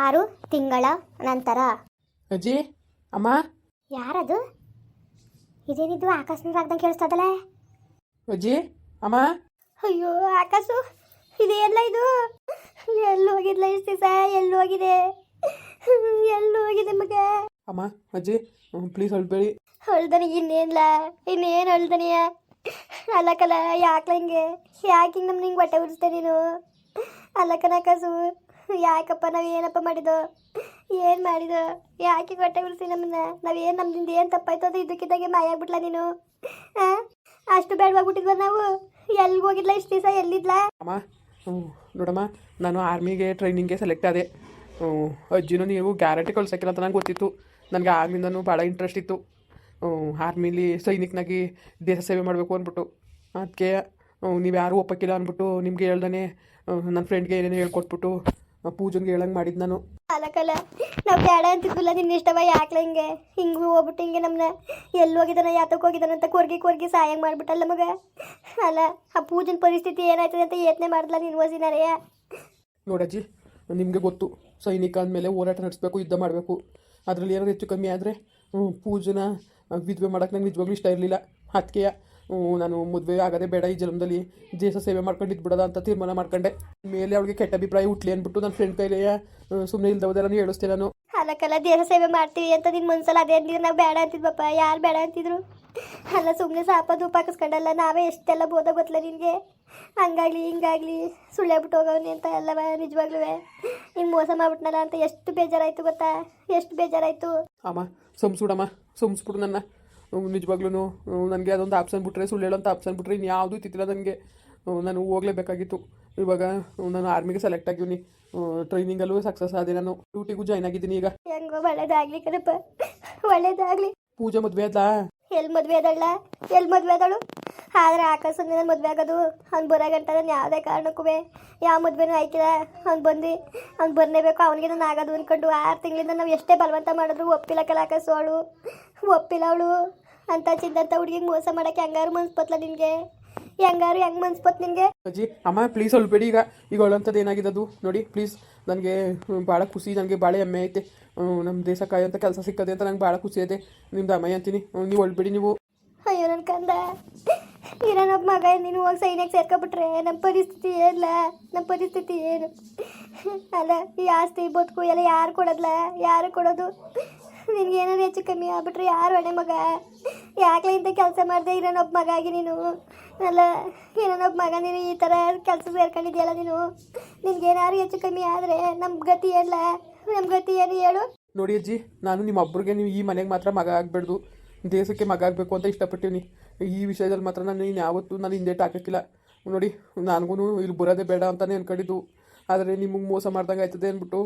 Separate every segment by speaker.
Speaker 1: ಆರು ತಿಂಗಳ ನಂತರ.
Speaker 2: ಅಜ್ಜಿ ಅಮ್ಮ?
Speaker 1: ಯಾರದು? ಇದೇನಿದ್ದು ಆಕಾಶನ ರಾಗ್ದಂಗೆ ಕೇಳಿಸ್ತದಲ್ಲ?
Speaker 2: ಅಜ್ಜಿ ಅಮ್ಮ?
Speaker 1: ಅಯ್ಯೋ ಆಕಾಶು ಇದೇಲ್ಲ ಇದು? ಎಲ್ಲಿ ಹೋಗಿದ್ಲ ಇಷ್ಟು ದಿವಸ ಎಲ್ಲಿ ಹೋಗಿದೆ? ಎಲ್ಲಿ ಹೋಗಿದೆ ಮಗ?
Speaker 2: ಅಮ್ಮ ಅಜ್ಜಿ ಪ್ಲೀಸ್ ಹೊಳ್ಬೇಡಿ
Speaker 1: ಹೊಳ್ದನಿ ಇನ್ನೇನ್ಲ? ಇನ್ನೇನು ಹೊಳ್ದನಿಯ ಅಲ್ಲಕಲ್ಲ ಯಾಕ್ಲ ಹಿಂಗೆ? ಯಾಕೆ ಹಿಂಗೆ ನಮ್ಗೆ ಹಿಂಗೆ ಬಟ್ಟೆ ಉರಿಸ್ತೆ ನೀನು ಅಲ್ಲಕನ ಕಸು ಯಾಕಪ್ಪ, ನಾವು ಏನಪ್ಪ ಮಾಡಿದೋ ಏನು ಮಾಡಿದೋ ಯಾಕೆ ಹೊಟ್ಟೆ ಬಿಡಿಸಿ ನಮ್ಮನ್ನ? ನಾವೇನು ನಮ್ದಿಂದ ಏನು ತಪ್ಪಾಯ್ತು ಅದು ಇದಕ್ಕಿದ್ದಾಗೆ ಮಾಯ ಆಗ್ಬಿಟ್ಲ ನೀನು? ಹಾಂ ಅಷ್ಟು ಬೇಡವಾಗ್ಬಿಟ್ಟಿದ್ವ ನಾವು? ಎಲ್ಲಿಗೆ ಹೋಗಿದ್ಲ ಇಷ್ಟು ದಿವಸ? ಎಲ್ಲಿದ್ಲ?
Speaker 2: ಅಮ್ಮ ಹ್ಞೂ ನೋಡಮ್ಮ, ನಾನು ಆರ್ಮಿಗೆ ಟ್ರೈನಿಂಗ್ಗೆ ಸೆಲೆಕ್ಟ್ ಆದೆ. ಹ್ಞೂ ಅಜ್ಜಿನೂ ನೀವು ಗ್ಯಾರಂಟಿ ಕಳ್ಸಕ್ಕಿಲ್ಲ ಅಂತ ನಂಗೆ ಗೊತ್ತಿತ್ತು. ನನಗೆ ಆಗ್ಲಿಂದನೂ ಭಾಳ ಇಂಟ್ರೆಸ್ಟ್ ಇತ್ತು. ಆರ್ಮಿಲಿ ಸೈನಿಕನಾಗಿ ದೇಶ ಸೇವೆ ಮಾಡಬೇಕು ಅಂದ್ಬಿಟ್ಟು. ಅದಕ್ಕೆ ನೀವು ಯಾರೂ ಒಪ್ಪಕ್ಕಿಲ್ಲ ಅಂದ್ಬಿಟ್ಟು ನಿಮಗೆ ಹೇಳ್ದಾನೆ ನನ್ನ ಫ್ರೆಂಡ್ಗೆ ಏನೇನು ಹೇಳ್ಕೊಟ್ಬಿಟ್ಟು ಪೂಜನ್ಗೆ ಹೇಳಂಗೆ ಮಾಡಿದ್ ನಾನು.
Speaker 1: ಕಾಲಕಾಲ ನಾವು ಬೇಡ ಅಂತಿದ್ವಿಲ್ಲ ನಿನ್ನ ಇಷ್ಟವ ಯಾಕೆ ಹಿಂಗೆ? ಹಿಂಗೆ ಹೋಗ್ಬಿಟ್ಟು ಹಿಂಗೆ ನಮ್ಮನ್ನ ಎಲ್ಲಿ ಹೋಗಿದ್ದಾನ ಯಾತಕ್ಕೆ ಹೋಗಿದ್ದಾನ ಅಂತ ಕೊರ್ಗಿ ಕೊರ್ಗಿ ಸಹಾಯ ಮಾಡಿಬಿಟ್ಟಲ್ಲ ಮಗ? ಅಲ್ಲ ಆ ಪೂಜನ್ ಪರಿಸ್ಥಿತಿ ಏನಾಯ್ತದೆ ಅಂತ ಯೋಚನೆ ಮಾಡಿದ್ಲ ನೀನು ಓಸಿನಾರೆಯ
Speaker 2: ನೋಡಜ್ಜಿ ನಿಮಗೆ ಗೊತ್ತು ಸೈನಿಕ ಅಂದಮೇಲೆ ಹೋರಾಟ ನಡೆಸಬೇಕು ಯುದ್ಧ ಮಾಡಬೇಕು. ಅದರಲ್ಲಿ ಏನಾದ್ರು ಹೆಚ್ಚು ಕಮ್ಮಿ ಆದರೆ ಪೂಜನ ವಿಧವೆ ಮಾಡೋಕ್ಕೆ ನಂಗೆ ನಿಜವಾಗ್ಲೂ ಇಷ್ಟ ಇರಲಿಲ್ಲ. ಅದಕ್ಕೆ ನಾನು ಮದುವೆ ಆಗದೆ ಬೇಡ ಈ ಜನ್ಮದಲ್ಲಿ ದೇಶ ಸೇವೆ ಮಾಡ್ಕೊಂಡು ಇದ್ಬಿಡೋದ ಅಂತ ತೀರ್ಮಾನ ಮಾಡ್ಕೊಂಡೆ. ಮೇಲೆ ಅವಳಿಗೆ ಕೆಟ್ಟ ಅಭಿಪ್ರಾಯ ಹುಟ್ಲಿ ಅಂದ್ಬಿಟ್ಟು ನನ್ನ ಫ್ರೆಂಡ್ ಕೈಲೇ ಸುಮ್ಮನೆ ಇಲ್ದವದೆಲ್ಲ ಹೇಳಿಸ್ತೆ ನಾನು.
Speaker 1: ಅಲಕಲ್ಲ ದೇಹ ಸೇವೆ ಮಾಡ್ತೀವಿ ಅಂತ ನಿನ್ನ ಮನ್ಸಲ್ಲಿ ಅದೇ ಅಂದಿದ್ರು ನಾವು ಬೇಡ ಅಂತಿದ್ವಪ್ಪ. ಯಾರು ಬೇಡ ಅಂತಿದ್ರು? ಅಲ್ಲ ಸುಮ್ಮನೆ ಸಾಪ ಧೂಪ ಹಾಕಿಸ್ಕೊಂಡಲ್ಲ ನಾವೇ ಎಷ್ಟೆಲ್ಲ ಬೋಧ ಗೊತ್ತಲ್ಲ ನಿನಗೆ? ಹಂಗಾಗ್ಲಿ ಹಿಂಗಾಗ್ಲಿ ಸುಳ್ಳೆ ಬಿಟ್ಟು ಹೋಗವ್ನಿ ಅಂತ ಎಲ್ಲವ ನಿಜವಾಗ್ಲೂ. ಹಿಂಗೆ ಮೋಸ ಮಾಡ್ಬಿಟ್ನಲ್ಲ ಅಂತ ಎಷ್ಟು ಬೇಜಾರಾಯ್ತು ಗೊತ್ತಾ? ಎಷ್ಟು ಬೇಜಾರಾಯ್ತು?
Speaker 2: ಅಮ್ಮ ಸೊಮ್ಸ್ಬಿಡಮ್ಮ ಸುಮ್ಸ್ಬಿಡು ನನ್ನ. ನಿಜವಾಗ್ಲೂ ನನಗೆ ಅದೊಂದು ಆಪ್ಷನ್ ಬಿಟ್ಟರೆ ಸುಳ್ಳು ಆಪ್ಷನ್ ಬಿಟ್ರೆ ಇನ್ಯಾವುದೂ ಇತ್ತಿಲ್ಲ ನನಗೆ ನಾನು ಹೋಗಲೇಬೇಕಾಗಿತ್ತು. ಇವಾಗ ನಾನು ಆರ್ಮಿಗೆ ಸೆಲೆಕ್ಟ್ ಆಗಿವ್ನಿ. ಟ್ರೈನಿಂಗಲ್ಲೂ ಸಕ್ಸಸ್ ಆದೆ ನಾನು. ಡ್ಯೂಟಿಗೂ ಜಾಯ್ನ್ ಆಗಿದ್ದೀನಿ ಈಗ.
Speaker 1: ಹೆಂಗೋ ಒಳ್ಳೇದಾಗ್ಲಿ ಕಣಪ್ಪ. ಒಳ್ಳೇದಾಗ್ಲಿ.
Speaker 2: ಪೂಜೆ ಮದುವೆ ಆದ್ಲಾ?
Speaker 1: ಎಲ್ಲಿ ಮದುವೆ ಅದಳ ಎಲ್ಲಿ ಮದುವೆ ಅದಳು ಆದ್ರೆ ನಾನು ಮದ್ವೆ ಆಗೋದು. ಅವ್ನು ಬರಾಗಂಟ ನಾನು ಯಾವುದೇ ಕಾರಣಕ್ಕೂ ಯಾವ ಮದುವೆನೂ ಆಯ್ತಿಲ್ಲ. ಅವ್ನು ಬಂದು ಅವ್ನು ಬರಲೇಬೇಕು ಅವನಿಗೆ ನಾನು ಆಗೋದು ಅನ್ಕೊಂಡು ಆರು ತಿಂಗಳಿಂದ ನಾವು ಎಷ್ಟೇ ಬಲವಂತ ಮಾಡಿದ್ರು ಒಪ್ಪಿಲ್ಲ ಕಲಾಕಾಸು ಅವಳು. ಒಪ್ಪಿಲ್ಲ ಅವಳು. ಅಂತ ಚಿಂದಂತ ಹುಡುಗಿಗೆ ಮೋಸ ಮಾಡಕ್ಕೆ ಹೆಂಗಾರು ಮನ್ಸ್ಪತ್ಲ ನಿನಗೆ? ಹೆಂಗಾರು ಹೆಂಗ್ ಮನ್ಸ್ಪತ್ ನಿನಗೆ?
Speaker 2: ಅಜ್ಜಿ ಅಮ್ಮ ಪ್ಲೀಸ್ ಹೊಲ್ಬೇಡಿ ಈಗ. ಈಗ ಒಳ್ಳಂಥದ್ದು ಏನಾಗಿದೆ ಅದು ನೋಡಿ ಪ್ಲೀಸ್ ನನಗೆ ಭಾಳ ಖುಷಿ ನನಗೆ ಭಾಳ ಹೆಮ್ಮೆ ಐತೆ. ನಮ್ಮ ದೇಶ ಅಂತ ಕೆಲಸ ಸಿಕ್ಕದೆ ಅಂತ ನಂಗೆ ಭಾಳ ಖುಷಿ ಐತೆ ನಿಮ್ದು ಅಮ್ಮಯ್ಯ ಅಂತೀನಿ. ನೀವು ಹೊಲ್ಬೇಡಿ ನೀವು.
Speaker 1: ಅಯ್ಯೋ ನನ್ನ ಕಂದ. ಇರೋನೊಬ್ಬ ಮಗ ನೀನು ಹೋಗಿ ಸೈನ್ಯಕ್ಕೆ ಸೇರ್ಕೊಬಿಟ್ರೆ ನಮ್ಮ ಪರಿಸ್ಥಿತಿ ಏನಿಲ್ಲ ನಮ್ಮ ಪರಿಸ್ಥಿತಿ ಏನು? ಅಲ್ಲ ಈ ಆಸ್ತಿ ಬದುಕು ಎಲ್ಲ ಯಾರು ಕೊಡೋದ್ಲ? ಯಾರು ಕೊಡೋದು? ನಿನ್ಗೆ ಏನಾರು ಹೆಚ್ಚು ಕಮ್ಮಿ ಆಗ್ಬಿಟ್ರೆ ಯಾರು ಒಳ್ಳೆ ಮಗ? ಯಾಕೆ ಇಂಥ ಕೆಲಸ ಮಾಡಿದೆ ಇರೋನೊಬ್ಬ ಮಗ ಆಗಿ ನೀನು? ಅಲ್ಲ ಇರೋನೊಬ್ಬ ಮಗ ನೀನು ಈ ಥರ ಕೆಲಸ ಸೇರ್ಕೊಂಡಿದ್ಯಲ್ಲ ನೀನು? ನಿನ್ಗೇನಾದ್ರು ಹೆಚ್ಚು ಕಮ್ಮಿ ಆದರೆ ನಮ್ಮ ಗತಿ ಎಲ್ಲ ನಮ್ಮ ಗತಿ ಏನು ಹೇಳು?
Speaker 2: ನೋಡಿ ಅಜ್ಜಿ, ನಾನು ನಿಮ್ಮ ಒಬ್ರಿಗೆ ನೀವು ಈ ಮನೆಗೆ ಮಾತ್ರ ಮಗ ಆಗಬೇಡ್ದು. ದೇಶಕ್ಕೆ ಮಗ ಆಗಬೇಕು ಅಂತ ಇಷ್ಟಪಟ್ಟಿವ್ನಿ. ಈ ವಿಷಯದಲ್ಲಿ ಮಾತ್ರ ನಾನು ಇನ್ನು ಯಾವತ್ತೂ ನಾನು ಹಿಂದೆ ಹಾಕಕ್ಕಿಲ್ಲ. ನೋಡಿ ನನಗೂ ಇಲ್ಲಿ ಬರೋದೇ ಬೇಡ ಅಂತಲೇ ಅನ್ಕೊಂಡಿದ್ದು. ಆದರೆ ನಿಮಗೆ ಮೋಸ ಮಾಡ್ದಂಗೆ ಆಯ್ತದೆ ಅಂದ್ಬಿಟ್ಟು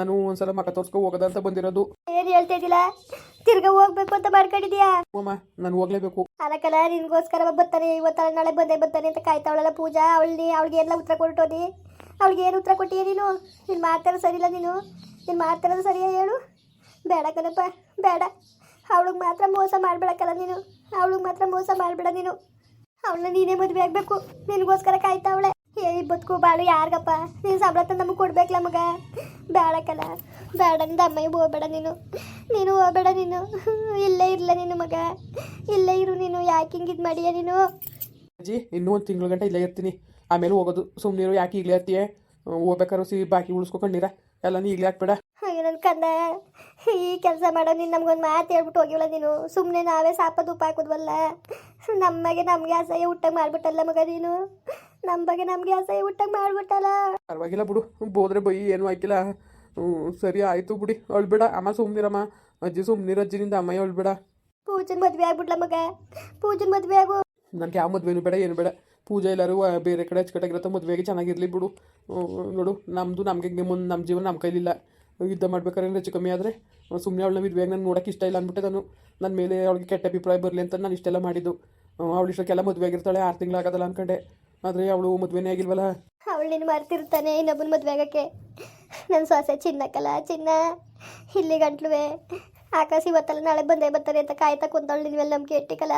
Speaker 2: ನಾನು ಒಂದ್ಸಲ ಮಕ ತೋರ್ಸ್ಕೊ ಹೋಗದ ಅಂತ ಬಂದಿರೋದು.
Speaker 1: ಏನ್ ಹೇಳ್ತಾ ಇದ್ದಿಲ್ಲ ತಿರ್ಗಾ ಹೋಗ್ಬೇಕು ಅಂತ ಮಾಡ್ಕೊಂಡಿದ್ಯಾ?
Speaker 2: ಅಮ್ಮ ನಾನು ಹೋಗ್ಲೇಬೇಕು.
Speaker 1: ಅಲಕಲ್ಲ ನಿನ್ಗೋಸ್ಕರ ಬರ್ತಾನೆ ಇವತ್ತಲ್ಲ ನಾಳೆ ಬಂದೇ ಬರ್ತಾನೆ ಅಂತ ಕಾಯ್ತಾವಳಲ್ಲ ಪೂಜಾ? ಅವಳಿಗೆ ಅವಳಿಗೆ ಎಲ್ಲ ಉತ್ತರ ಕೊಟ್ಟೋದಿ? ಅವಳಿಗೆ ಏನು ಉತ್ತರ ಕೊಟ್ಟಿಯ ನೀನು? ನೀನು ಮಾತಾಡೋದು ಸರಿಯಿಲ್ಲ ನೀನು? ನೀನು ಮಾತಾಡೋದು ಸರಿಯಾ ಹೇಳು? ಬೇಡ ಕಣಪ್ಪ ಬೇಡ. ಅವಳಿಗೆ ಮಾತ್ರ ಮೋಸ ಮಾಡಬೇಡಕ್ಕಲ್ಲ ನೀನು. ಅವಳಿಗೆ ಮಾತ್ರ ಮೋಸ ಮಾಡಬೇಡ ನೀನು. ಅವಳನ್ನ ನೀನೇ ಮದುವೆ ಆಗಬೇಕು. ನಿನಗೋಸ್ಕರ ಕಾಯ್ತಾವಳೆ ಏ ಈ ಬದುಕು ಬಾಳು ಯಾರಿಗಪ್ಪ? ನೀನು ಸಂಬಳ ತಂದು ನಮಗೆ ಕೊಡ್ಬೇಕಲ್ಲ ಮಗ. ಬೇಡಕ್ಕಲ್ಲ ಬೇಡ ನಿಂದ ಅಮ್ಮಯ್ಯ ಹೋಗ್ಬೇಡ ನೀನು. ನೀನು ಹೋಗ್ಬೇಡ ನೀನು. ಇಲ್ಲೇ ಇರಲ್ಲ ನೀನು ಮಗ. ಇಲ್ಲೇ ಇರು ನೀನು. ಯಾಕೆ ಹಿಂಗೆ ಇದು ಮಾಡಿಯ ನೀನು?
Speaker 2: ಅಜ್ಜಿ ಇನ್ನೂ ಒಂದು ತಿಂಗಳ ಗಂಟೆ ಇಲ್ಲೇ ಇರ್ತೀನಿ. ಆಮೇಲೆ ಹೋಗೋದು. ಸುಮ್ಮನೆ ಇರು ಯಾಕೆ ಈಗಲೇ ಇರ್ತೀಯ ಹೋಗ್ಬೇಕಾರು ಸಿ ಬಾಕಿ ಉಳಿಸ್ಕೊಂಡಿರ ಎಲ್ಲ ನೀ ಈಗಲೇ ಹಾಕ್ಬೇಡ.
Speaker 1: ಅಯ್ಯೋ ನನ್ನ ಕಂದ. ಈ ಕೆಲಸ ಮಾಡೋ ನೀನು ನಮ್ಗೊಂದು ಮಾತು ಹೇಳ್ಬಿಟ್ಟು ಹೋಗಿವಲ್ಲ ನೀನು. ಸುಮ್ಮನೆ ನಾವೇ ಸಾಪದ ತುಪ್ಪ ಹಾಕಿದ್ವಲ್ಲ. ನಮಗೆ ನಮಗೆ ಅಸಹ್ಯ ಊಟ ಮಾಡಿಬಿಟ್ಟಲ್ಲ ಮಗ ನೀನು. ನಮ್ಮ ಬಗ್ಗೆ ನಮಗೆ ಅಸಹ್ಯ ಊಟಕ್ಕೆ ಮಾಡ್ಬಿಟ್ಟಲ್ಲ.
Speaker 2: ಪರವಾಗಿಲ್ಲ ಬಿಡು ಬೋದ್ರೆ ಬೈ ಏನು ಆಯ್ತಿಲ್ಲ ಹ್ಞೂ ಸರಿ ಆಯಿತು ಬಿಡಿ ಅಳ್ಬೇಡ. ಅಮ್ಮ ಸುಮ್ನಿರಮ್ಮ. ಅಜ್ಜಿ ಸುಮ್ನಿರ ಅಜ್ಜಿನಿಂದ ಅಮ್ಮಯ್ಯ ಅಳ್ಬೇಡ.
Speaker 1: ಪೂಜನ್ ಮದ್ವೆ ಆಗ್ಬಿಡ್ಲ ಮಗ. ಪೂಜನ್ ಮದ್ವೆ ಆಗು.
Speaker 2: ನನಗೆ ಯಾವ ಮದುವೆನೂ ಬೇಡ ಏನು ಬೇಡ. ಪೂಜೆ ಎಲ್ಲರೂ ಬೇರೆ ಕಡೆ ಅಚ್ಚುಕಟ್ಟಾಗಿರತ್ತೆ ಮದುವೆಗೆ ಚೆನ್ನಾಗಿರಲಿ ಬಿಡು. ನೋಡು ನಮ್ಮದು ನಮಗೆ ಮುಂದೆ ನಮ್ಮ ಜೀವನ ನಮ್ಮ ಕೈಲಿಲ್ಲ. ಯುದ್ಧ ಮಾಡ್ಬೇಕಾದ್ರೆ ಹೆಚ್ಚು ಕಮ್ಮಿ ಆದರೆ ಸುಮ್ಮನೆ ಅವಳನ್ನ ಮದುವೆಗೆ ನಾನು ನೋಡೋಕೆ ಇಷ್ಟ ಇಲ್ಲ ಅಂದ್ಬಿಟ್ಟೆ ನಾನು. ನನ್ನ ಮೇಲೆ ಅವಳಿಗೆ ಕೆಟ್ಟ ಅಭಿಪ್ರಾಯ ಬರಲಿ ಅಂತ ನಾನು ಇಷ್ಟೆಲ್ಲ ಮಾಡಿದ್ದು. ಅವಳು ಇಷ್ಟಕ್ಕೆಲ್ಲ ಮದುವೆ ಆಗಿರ್ತಾಳೆ ಆರು ತಿಂಗಳಾಗೋದಲ್ಲ ಅಂದ್ಕೊಂಡೆ ಆದರೆ ಅವಳು ಮದುವೆನೇ ಆಗಿಲ್ವಲ್ಲ?
Speaker 1: ಅವಳು ನೀನು ಮರ್ತಿರ್ತಾನೆ ಇನ್ನೊಬ್ಬನ ಮದುವೆ ಆಗಕ್ಕೆ. ನನ್ನ ಸೊಸೆ ಚಿನ್ನಕ್ಕಲ್ಲ ಚಿನ್ನ. ಇಲ್ಲಿ ಗಂಟ್ಲುವೆ. ಆಕಾಶ ಇವತ್ತಲ್ಲ ನಾಳೆ ಬಂದೇ ಬರ್ತಾರೆ ಅಂತ ಕಾಯ್ತಾ ಕುಂತವಳು ನಿನ್ನ ಮೇಲೆ ನಂಬಿಕೆ ಇಟ್ಟಿಕಲ್ಲ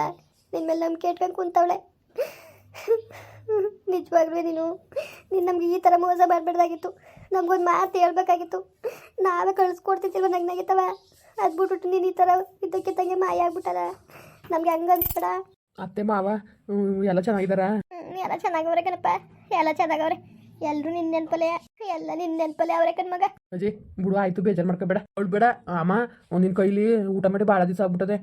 Speaker 1: ನಿನ್ನ ಮೇಲೆ ನಂಬಿಕೆ ಇಟ್ಕೊಂಡು ಕುಂತವಳೆ. ನಿಜವಾಗ್ಲೂ ನೀನು ನೀನು ನಮ್ಗೆ ಈ ಥರ ಮೋಸ ಮಾಡಬಾರ್ದಾಗಿತ್ತು. ನಮ್ಗೊಂದು ಮಾತು ಹೇಳ್ಬೇಕಾಗಿತ್ತು. ನಾವೇ ಕಳಿಸ್ಕೊಡ್ತಿದ್ದಿಲ್ವ ನಂಗೆ ನಗಿತವ? ಅದು ಬಿಟ್ಬಿಟ್ಟು ನೀನು ಈ ಥರ ಇದ್ದಕ್ಕಿದ್ದಂಗೆ ಮಾಯ ಆಗ್ಬಿಟ್ಟದ ನಮಗೆ ಹಂಗೆ ಅನ್ಸ್ಬೇಡ.
Speaker 2: ಅತ್ತೆ ಮಾವ ಎಲ್ಲ ಚೆನ್ನಾಗಿದ್ದಾರಾ?
Speaker 1: ಎಲ್ಲ ಚೆನ್ನಾಗವ್ರೆ ಕಣಪ್ಪ. ಎಲ್ಲ ಚೆನ್ನಾಗವ್ರೆ ಎಲ್ಲರೂ ನಿನ್ನ ನೆನ್ಪಲೆ ಎಲ್ಲ ನಿನ್ನ ನೆನ್ಪಲೆ ಅವ್ರೆ ಕಣ್ ಮಗ.
Speaker 2: ಅಜ್ಜಿ ಬಿಡು ಆಯ್ತು ಬೇಜಾರ್ ಮಾಡ್ಕೋಬೇಡ. ಅವಳು ಬೇಡ. ಅಮ್ಮ ನಿನ್ನ ಕೈಲಿ ಊಟ ಮಾಡಿ ಭಾಳ ದಿವಸ ಆಗ್ಬಿಟ್ಟದೆ.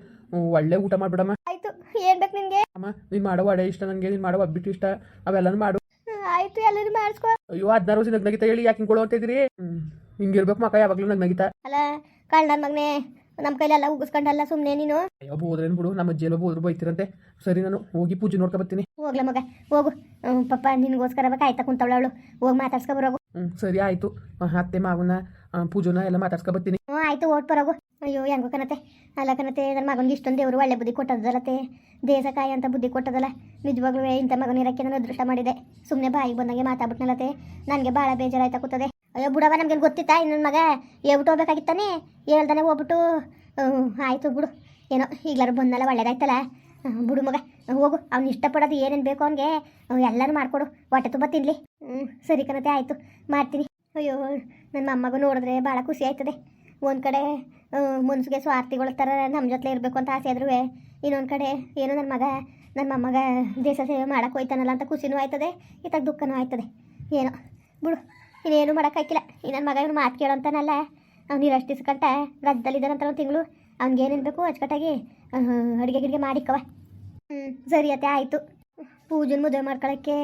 Speaker 2: ಒಳ್ಳೆ ಊಟ ಮಾಡ್ಬಿಡಮ್ಮ.
Speaker 1: ಆಯ್ತು ಏನ್ ಬೇಕು ನಿನ್ಗೆ?
Speaker 2: ಅಮ್ಮ ನೀನು ಮಾಡೋ ವಡೆ ಇಷ್ಟ ನನಗೆ ನೀನ್ ಮಾಡೋ ಒಬ್ಬಿಟ್ಟು ಇಷ್ಟ. ಅವೆಲ್ಲನೂ ಮಾಡು.
Speaker 1: ಆಯ್ತು ಎಲ್ಲರೂ ಮಾಡಿಸ್ಕೊ
Speaker 2: ಅಯ್ಯೋ ಹದಿನಾರು ವರ್ಷ ನಗ್ನಗಿತ ಹೇಳಿ ಯಾಕೆ ಹಿಂಗೆ ಅಂತ ಇದ್ದೀರಿ? ಹಿಂಗಿರ್ಬೇಕು ಮಕ್ಕ ಯಾವಾಗಲೂ ನಗ್ನಗಿತ.
Speaker 1: ಅಲ್ಲ ಕಳ್ಳ ಮಗನೇ? ನಮ್ಮ ಕೈಲೆಲ್ಲ ಉಗಿಸ್ಕೊಂಡಲ್ಲ ಸುಮ್ಮನೆ ನೀನು.
Speaker 2: ಅಯ್ಯೋ ಹೋದ್ರೇನು ಬಿಡು ನಮ್ಮ ಜೇಲೋ ಹೋದ್ರು ಬೈತಿರಂತೆ. ಸರಿ ನಾನು ಹೋಗಿ ಪೂಜೆ ನೋಡ್ಕೊ ಬರ್ತೀನಿ.
Speaker 1: ಹೋಗ್ಲ ಮಗ ಹೋಗು. ಹ್ಮ್, ನಿನ್ಗೋಸ್ಕರ ನಿನಗೋಸ್ಕರ ಕಾಯ್ತಾ ಕುಂತವಳವಳು ಹೋಗಿ ಮಾತಾಡ್ಸ್ಕೊ ಬರೋಗು.
Speaker 2: ಹ್ಞೂ ಸರಿ ಆಯಿತು. ಅತ್ತೆ ಮಾವನ ಆ, ಪೂಜೆನ ಎಲ್ಲ ಮಾತಾಡ್ಸ್ಕೊ ಬರ್ತೀನಿ.
Speaker 1: ಹ್ಞೂ ಆಯ್ತು ಓಟ್ ಬರೋಗು. ಅಯ್ಯೋ ಹೆಂಗೋ ಕನತೆ ಅಲ್ಲ ಕನತೆ ನನ್ನ ಮಗನಿಗೆ ಇಷ್ಟೊಂದು ದೇವರು ಒಳ್ಳೆ ಬುದ್ಧಿ ಕೊಟ್ಟದಲ್ಲತೆ ದೇಸಕಾಯಿ ಅಂತ ಬುದ್ಧಿ ಕೊಟ್ಟದಲ್ಲ. ನಿಜವಾಗ್ಲೂ ಇಂಥ ಮಗನಿರಕ್ಕೆ ನಾನು ಅದೃಷ್ಟ ಮಾಡಿದೆ. ಸುಮ್ಮನೆ ಬಾಯಿಗೆ ಬಂದಂಗೆ ಮಾತಾಡ್ಬಿಟ್ನಲ್ಲತೆ ನನಗೆ ಭಾಳ ಬೇಜಾರಾಯ್ತಾ ಕೂತದೆ. ಅಯ್ಯೋ ಬಿಡವ ನಮ್ಗೆ ಗೊತ್ತಿತ್ತಾ? ಇನ್ನೊಂದು ಮಗ ಹೇಳ್ಬಿಟ್ಟು ಹೋಗ್ಬೇಕಾಗಿತ್ತಾನೆ ಹೇಳ್ದಾನೆ ಹೋಗ್ಬಿಟ್ಟು. ಆಯಿತು ಬಿಡು. ಏನೋ, ಈಗ್ಲಾರು ಬಂದಲ್ಲ ಒಳ್ಳೇದಾಯ್ತಲ್ಲ. ಬಿಡು ಮಗ. ಹೋಗು. ಅವ್ನು ಇಷ್ಟಪಡೋದು ಏನೇನು ಬೇಕು ಅವನಿಗೆ ಎಲ್ಲನೂ ಮಾಡಿಕೊಡು. ಹೊಟ್ಟೆ ತುಂಬ ತಿನ್ನಲಿ ಸರಿ ಕಣತೆ, ಆಯಿತು. ಮಾಡ್ತೀನಿ. ಅಯ್ಯೋ ನನ್ನ ಮೊಮ್ಮಗೂ ನೋಡಿದ್ರೆ ಭಾಳ ಖುಷಿ ಆಯ್ತದೆ. ಒಂದು ಕಡೆ ಮನ್ಸಿಗೆ ಸ್ವಾರ್ಥಿಗಳ ಥರ ನಮ್ಮ ಜೊತೆ ಇರಬೇಕು ಅಂತ ಆಸೆ ಆದ್ರೂ ಇನ್ನೊಂದು ಕಡೆ, ಏನೋ ನನ್ನ ಮಗ ನನ್ನ ಮೊಮ್ಮಗ ದೇಶ ಸೇವೆ ಮಾಡೋಕ್ಕೆ ಹೋಯ್ತಾನಲ್ಲ ಅಂತ ಖುಷಿನೂ ಆಯ್ತದೆ ಇತ್ತಾಗ ದುಃಖನೂ ಆಯ್ತದೆ. ಏನೋ, ಬಿಡು. ಇನ್ನೇನು ಮಾಡೋಕ್ಕಾಗಿಲ್ಲ ಈ ನನ್ನ ಮಗ ಇವನು ಮಾತು ಕೇಳೋಂತಾನಲ್ಲ ಅವ್ನು ಇರಷ್ಟಿಸ್ಕಂಟ ರಾಜ್ಯದಲ್ಲಿದ್ದಾನಂತ ಒಂದು ತಿಂಗಳು. ಅವ್ನಿಗೆ ಏನೇನು ಬೇಕು ಅಡುಗೆ ಗಿಡಿಗೆ ಮಾಡಿಕ್ಕವ. ಹ್ಞೂ ಸರಿ ಅತ್ತೆ, ಆಯಿತು. ಪೂಜೆ ಮದುವೆ ಮಾಡ್ಕೊಳಕ್ಕೆ.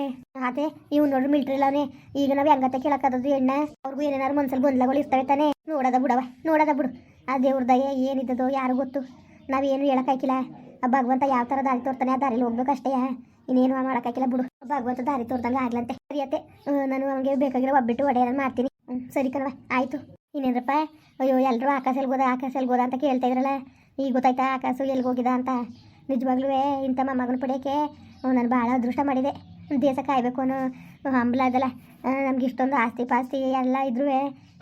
Speaker 1: ಅದೇ ಇವ್ ನೋಡ್ರಿ ಮಿಲ್ಟ್ರಿಲ್ಲ ಅವನೇ ಈಗ ನಾವು ಹೆಂಗತ್ತೆ ಕೇಳಕ್ಕದ್ದು ಎಣ್ಣೆ ಅವ್ರಿಗೂ ಏನೇನಾರು ಮನ್ಸಲ್ಲಿ ಗೊಂದಲಗಳು ಇರ್ತವೆ ತಾನೆ. ನೋಡದ ಬಿಡವ ನೋಡದ ಬಿಡು. ಆ ದೇವ್ರ ದಯೆ ಏನಿದ್ದದೋ ಯಾರು ಗೊತ್ತು. ನಾವೇನು ಹೇಳಕ್ಕಾಯ್ಕಿಲ್ಲ ಭಗವಂತ ಯಾವ ಥರ ದಾರಿ ತೋರ್ತಾನೆ ಆ ದಾರಿಲಿ ಹೋಗ್ಬೇಕಷ್ಟೇ ಇನ್ನೇನು ಮಾಡೋಕ್ಕಾಗಿಲ್ಲ ಬಿಡು. ಭಗವಂತ ದಾರಿ ತೋರ್ದಂಗೆ ಆಗ್ಲಂತೆ. ಸರಿಯತ್ತೆ ನಾನು ಅವನಿಗೆ ಬೇಕಾಗಿರೋ ಒಬ್ಬಿಟ್ಟು ಒಡೆಯಲ್ಲ ಮಾಡ್ತೀನಿ. ಸರಿ ಕಣವ ಆಯಿತು. ಇನ್ನೇನ್ರಪ್ಪ? ಅಯ್ಯೋ ಎಲ್ಲರೂ ಆಕಾಶ ಎಲ್ಗೋದ ಆಕಾಶ ಎಲ್ಗೋದ ಅಂತ ಕೇಳ್ತಾ ಇದ್ರಲ್ಲ. ಈಗ ಗೊತ್ತಾಯ್ತಾ ಆಕಾಶ ಹೋಗಿದ ಅಂತ? ನಿಜವಾಗ್ಲೂ ಇಂಥ ಮೊಮ್ಮಗನ ಪಡೆಯೋಕ್ಕೆ ನಾನು ಭಾಳ ಅದೃಷ್ಟ ಮಾಡಿದೆ. ದೇಶ ಕಾಯಬೇಕು ಅನ್ನೋ ಹಂಬಲ ಅದಲ್ಲ. ನಮ್ಗೆ ಇಷ್ಟೊಂದು ಆಸ್ತಿ ಪಾಸ್ತಿ ಎಲ್ಲ ಇದ್ರೂ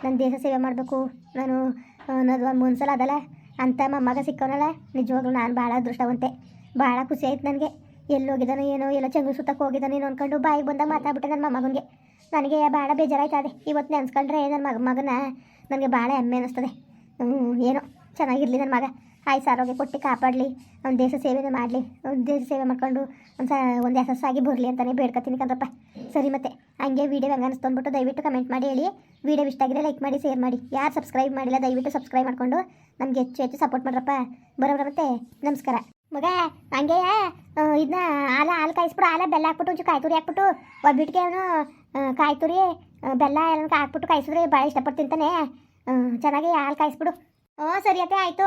Speaker 1: ನಾನು ದೇಶ ಸೇವೆ ಮಾಡಬೇಕು. ನಾನು ಒಂದು ಮುನ್ಸಲ ಅದಲ್ಲ. ಅಂಥ ಮೊಮ್ಮಗ ಸಿಕ್ಕವನಲ್ಲ, ನಿಜವಾಗ್ಲೂ ನಾನು ಭಾಳ ಅದೃಷ್ಟವಂತೆ. ಭಾಳ ಖುಷಿ ಆಯ್ತು ನನಗೆ. ಎಲ್ಲಿ ಹೋಗಿದ್ದಾನೋ ಏನೋ, ಎಲ್ಲ ಚಂಗು ಸುತ್ತಕ್ಕೆ ಹೋಗಿದ್ದಾನೆ ಏನೋ ಅಂದ್ಕೊಂಡು ಬಾಯಿಗೆ ಬಂದಾಗ ಮಾತಾಡ್ಬಿಟ್ಟೆ ನನ್ನ ಮೊಮ್ಮಗನಿಗೆ ನನಗೆ ಭಾಳ ಬೇಜಾರಾಯ್ತದೆ. ಇವತ್ತು ನೆನ್ಸ್ಕೊಂಡ್ರೆ ನನ್ನ ಮಗ ಮಗನ ನನಗೆ ಭಾಳ ಹೆಮ್ಮೆ ಅನ್ನಿಸ್ತದೆ ಹ್ಞೂ ಏನೋ, ಚೆನ್ನಾಗಿರಲಿ ನನ್ನ ಮಗ. ಆಯ್ತು ಆರೋಗ್ಯ ಕೊಟ್ಟು ಕಾಪಾಡಲಿ, ಅವ್ನ ದೇಶ ಸೇವೆನೇ ಮಾಡಲಿ, ಅವ್ನ ದೇಶ ಸೇವೆ ಮಾಡ್ಕೊಂಡು ಒಂದು ಸ, ಒಂದು ಯಶಸ್ಸಾಗಿ ಬರಲಿ ಅಂತಲೇ ಬೇಡ್ಕೊತೀನಿ ಕಂದ್ರಪ್ಪ ಸರಿ ಮತ್ತೆ, ಹಂಗೆ ವೀಡಿಯೋ ಹೆಂಗೆ ಅನಿಸ್ತು ಅಂದ್ಬಿಟ್ಟು ದಯವಿಟ್ಟು ಕಮೆಂಟ್ ಮಾಡಿ ಹೇಳಿ. ವೀಡಿಯೋ ಇಷ್ಟ ಆಗಿದ್ರೆ ಲೈಕ್ ಮಾಡಿ ಶೇರ್ ಮಾಡಿ. ಯಾರು ಸಬ್ಸ್ಕ್ರೈಬ್ ಮಾಡಿಲ್ಲ, ದಯವಿಟ್ಟು ಸಬ್ಸ್ಕ್ರೈಬ್ ಮಾಡಿಕೊಂಡು ನಮಗೆ ಹೆಚ್ಚು ಹೆಚ್ಚು ಸಪೋರ್ಟ್ ಮಾಡ್ರಪ್ಪ. ಬರೋ ಮತ್ತೆ, ನಮಸ್ಕಾರ. ಮಗ ಹಂಗೆ ಇದನ್ನ ಹಾಲ ಹಾಲು ಕಾಯಿಸ್ಬಿಟ್ಟು ಹಾಲ ಬೆಲ್ಲ ಹಾಕ್ಬಿಟ್ಟು ಒಂಚೂರು ಕಾಯಿ ತುರಿ ಹಾಕ್ಬಿಟ್ಟು ಒಬ್ಬಿಟ್ಟಿಗೆ ಅವನು ಕಾಯಿ ತುರಿ ಬೆಲ್ಲ ಎಲ್ಲ ಹಾಕ್ಬಿಟ್ಟು ಕಾಯಿಸಿದ್ರೆ ಭಾಳ ಇಷ್ಟಪಟ್ಟು ತಿಂತಾನೆ ಚೆನ್ನಾಗಿ ಹಾಲು ಕಾಯಿಸ್ಬಿಡು. ಹ್ಞೂ ಸರಿ ಅತ್ತೆ, ಆಯಿತು.